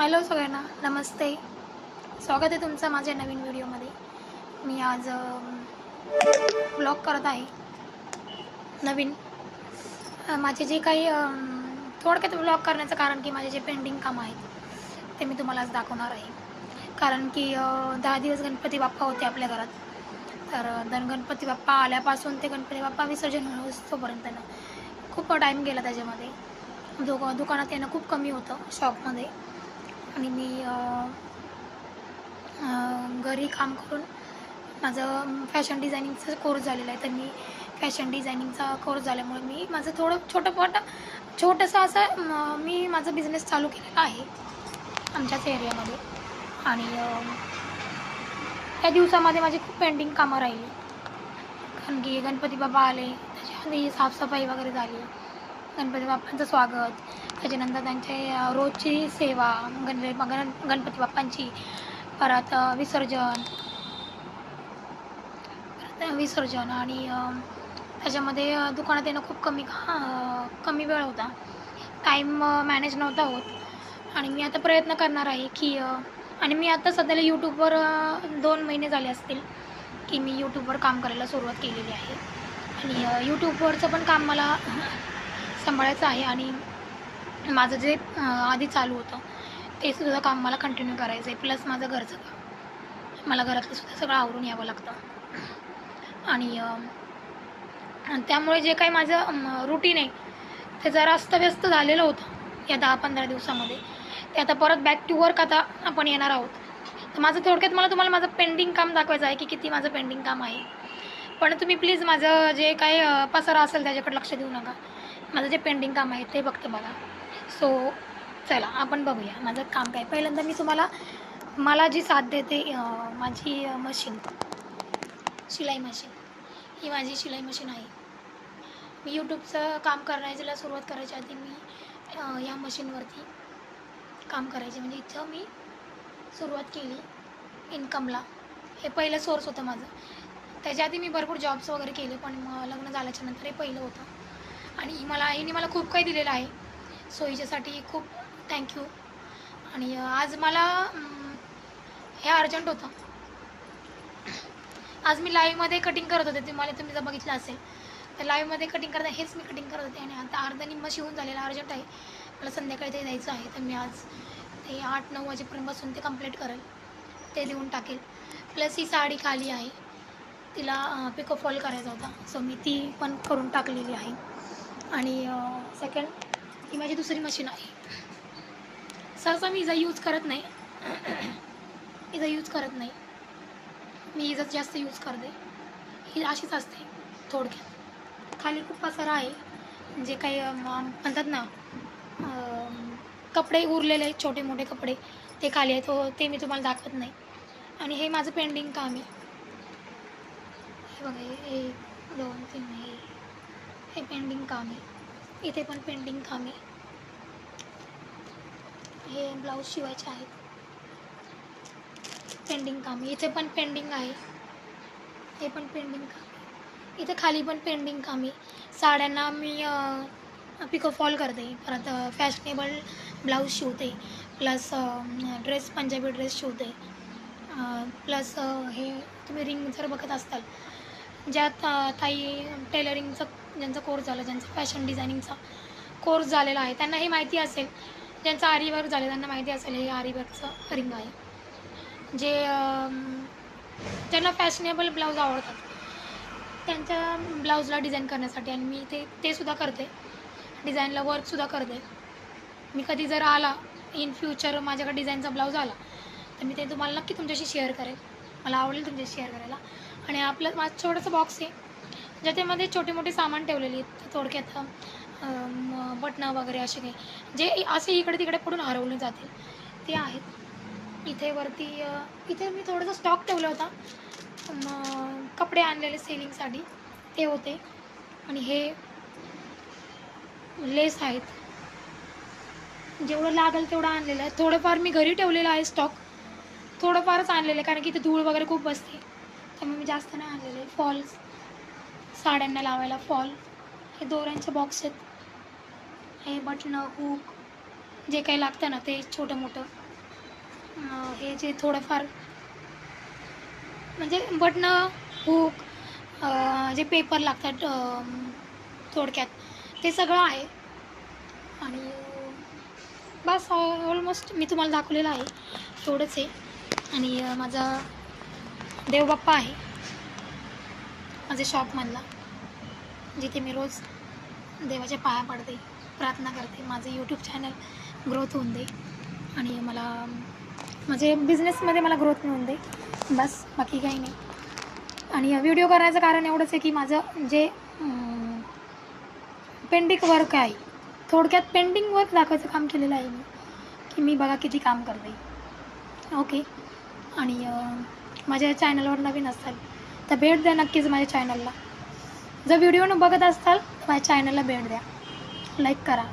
Hello सगळ्यांना. नमस्ते. स्वागत आहे तुमचं माझ्या नवीन व्हिडिओमध्ये. मी आज ब्लॉग करत आहे. नवीन. माझे जे काही थोडक्यात ब्लॉग करण्याचं कारण की माझे जे पेंडिंग कामं आहेत ते मी तुम्हाला आज दाखवणार आहे. कारण की दहा दिवस गणपती बाप्पा होते आपल्या घरात. तर दन गणपती बाप्पा आल्यापासून ते गणपती बाप्पा विसर्जन होतोपर्यंत ना खूप टाईम गेला त्याच्यामध्ये. दुक दुकानात येणं खूप कमी होतं शॉपमध्ये आणि मी घरी काम करून माझं फॅशन डिझायनिंगचा कोर्स झालेला आहे. तर मी फॅशन डिझायनिंगचा कोर्स झाल्यामुळे मी माझं थोडं छोटंपट छोटंसं असं मी माझं बिझनेस चालू केलेला आहे आमच्याच एरियामध्ये आणि त्या दिवसामध्ये माझी खूप पेंडिंग कामं राहिली. कारण की गणपती बाबा आले त्याच्यामध्ये साफसफाई वगैरे झाली. गणपती बाप्पांचं स्वागत. त्याच्यानंतर त्यांचे रोजची सेवा गण गण गणपती बाप्पांची परत विसर्जन. परत विसर्जन आणि त्याच्यामध्ये दुकानात येणं खूप कमी का कमी वेळ होता. टाईम मॅनेज नव्हता होत. आणि मी आता प्रयत्न करणार आहे की आणि मी आता सध्याला यूट्यूबवर दोन महिने झाले असतील की मी यूट्यूबवर काम करायला सुरुवात केलेली आहे. आणि यूट्यूबवरचं पण काम मला सांभाळायचं आहे आणि माझं जे आधी चालू होतं ते सुद्धा काम मला कंटिन्यू करायचं आहे प्लस माझं घरचं काम. मला घरातलं सुद्धा सगळं आवरून यावं लागतं. आणि आणि त्यामुळे जे काही माझं रुटीन आहे ते जरा अस्तव्यस्त झालेलं होतं या दहा पंधरा दिवसामध्ये. ते आता परत बॅक टू वर्क आता आपण येणार आहोत. तर माझं थोडक्यात मला तुम्हाला माझं पेंडिंग काम दाखवायचं आहे की किती माझं पेंडिंग काम आहे. पण तुम्ही प्लीज माझं जे काही पसारा असेल त्याच्याकडे लक्ष देऊ नका. माझं जे पेंडिंग काम आहे ते बघतं बघा. सो चला आपण बघूया. माझं काम काय? पहिल्यांदा मी तुम्हाला मला जी साथ देते माझी मशीन शिलाई मशीन ही माझी शिलाई मशीन आहे. मी यूट्यूबचं काम करायला सुरुवात करायच्या आधी मी या मशीनवरती काम करायचे. म्हणजे इथं मी सुरुवात केली इन्कमला हे पहिलं सोर्स होतं माझं. त्याच्या आधी मी भरपूर जॉब्स वगैरे केले पण मग लग्न झाल्याच्यानंतर हे पहिलं होतं. आणि मला हिने मला खूप काही दिलेलं आहे. सोयीच्यासाठी खूप थँक्यू आणि आज मला हे अर्जंट होतं. आज मी लाईव्हमध्ये कटिंग करत होते. तुम्हाला तुम्ही जर बघितलं असेल तर लाईव्हमध्ये कटिंग करता हेच मी कटिंग करत होते. आणि आता अर्धा निम्म शिवून झालेला अर्जंट आहे. मला संध्याकाळी ते द्यायचं आहे. तर मी आज ते आठ नऊ वाजेपर्यंत बसून ते कंप्लीट करेल. ते देऊन टाकेल. प्लस ही साडी खाली आहे. तिला पिको फॉल करायचा होता. सो मी ती पण करून टाकलेली आहे. आणि सेकंड ही माझी दुसरी मशीन आहे. सहसा मी इजा यूज करत नाही. इजा यूज करत नाही. मी इजा जास्त यूज करते. ही अशीच असते थोडक्यात. खाली खूप पसारा आहे. जे काही म्हणतात ना कपडे उरलेले आहेत छोटे मोठे कपडे ते खाली आहेत. तो ते मी तुम्हाला दाखवत नाही. आणि हे माझं पेंडिंग काम आहे. हे बघा हे एक दोन तीन हे पेंडिंग काम आहे. इथे पण पेंडिंग काम आहे. हे ब्लाऊज शिवायचे आहेत. पेंडिंग काम आहे. इथे पण पेंडिंग आहे. हे पण पेंडिंग काम इथे खाली पण पेंडिंग काम आहे. साड्यांना मी पिको फॉल करते. परत फॅशनेबल ब्लाऊज शिवते. प्लस ड्रेस पंजाबी ड्रेस शिवते. प्लस हे तुम्ही रिंग जर बघत असताल ज्या ताई टेलरिंगचं ज्यांचा कोर्स झाला ज्यांचा फॅशन डिझायनिंगचा कोर्स झालेला आहे त्यांना हे माहिती असेल. ज्यांचं आरीवर्क झालं त्यांना माहिती असेल हे आरीवर्कचं रिंग आहे. जे ज्यांना फॅशनेबल ब्लाऊज आवडतात. त्यांच्या ब्लाऊजला डिझाईन करण्यासाठी आणि मी ते ते सुद्धा करते. डिझाईनला वर्कसुद्धा करते. मी कधी जर आला इन फ्युचर माझ्याकडे डिझाईनचा ब्लाऊज आला तर मी ते तुम्हाला नक्की तुमच्याशी शेअर करेल मला आवडेल तुमच्याशी शेअर करायला. आणि आपलं माझं छोटंसं बॉक्स आहे. ज्याच्यामध्ये छोटे मोठे सामान ठेवलेले आहेत थोडक्यात अम, बटणं वगैरे असे काही. जे असे इकडे तिकडे पडून हरवले जातील ते आहेत. इथे वरती इथे मी थोडंसं स्टॉक ठेवला होता. कपडे आणलेले सेलिंगसाठी. ते होते. आणि हे लेस आहेत. जेवढं लागेल तेवढं आणलेलं आहे. थोडंफार मी घरी ठेवलेलं आहे स्टॉक थोडंफारच आणलेलं आहे कारण की इथे धूळ वगैरे खूप बसते. त्यामुळे मी जास्त नाही आणलेले. फॉल्स साड्यांना लावायला फॉल हे दोऱ्यांचे बॉक्स आहेत. हे बटणं हुक जे काही लागतं ना ते छोटं मोठं. हे जे थोडंफार म्हणजे बटणं हुक जे पेपर लागतात थोडक्यात ते सगळं आहे. आणि बस ऑलमोस्ट मी तुम्हाला दाखवलेलं आहे. थोडंच आहे. आणि माझा देवबाप्पा आहे. माझे शॉपमधला जिथे मी रोज देवाच्या पाया पडते प्रार्थना करते माझं यूट्यूब चॅनल ग्रोथ होऊन दे. आणि मला म्हणजे बिझनेसमध्ये मला ग्रोथ मिळून दे. बस बाकी काही नाही. आणि व्हिडिओ करायचं कारण एवढंच आहे की माझं जे पेंडिंग वर्क आहे थोडक्यात पेंडिंग वर्क दाखवायचं काम केलेलं आहे मी की मी बघा किती काम करते. ओके आणि माझ्या चॅनलवर नवीन असाल तर भेट द्या नक्कीच माझ्या चॅनलला जर व्हिडिओ न बघत असाल तर माझ्या चॅनलला भेट द्या. लाईक करा.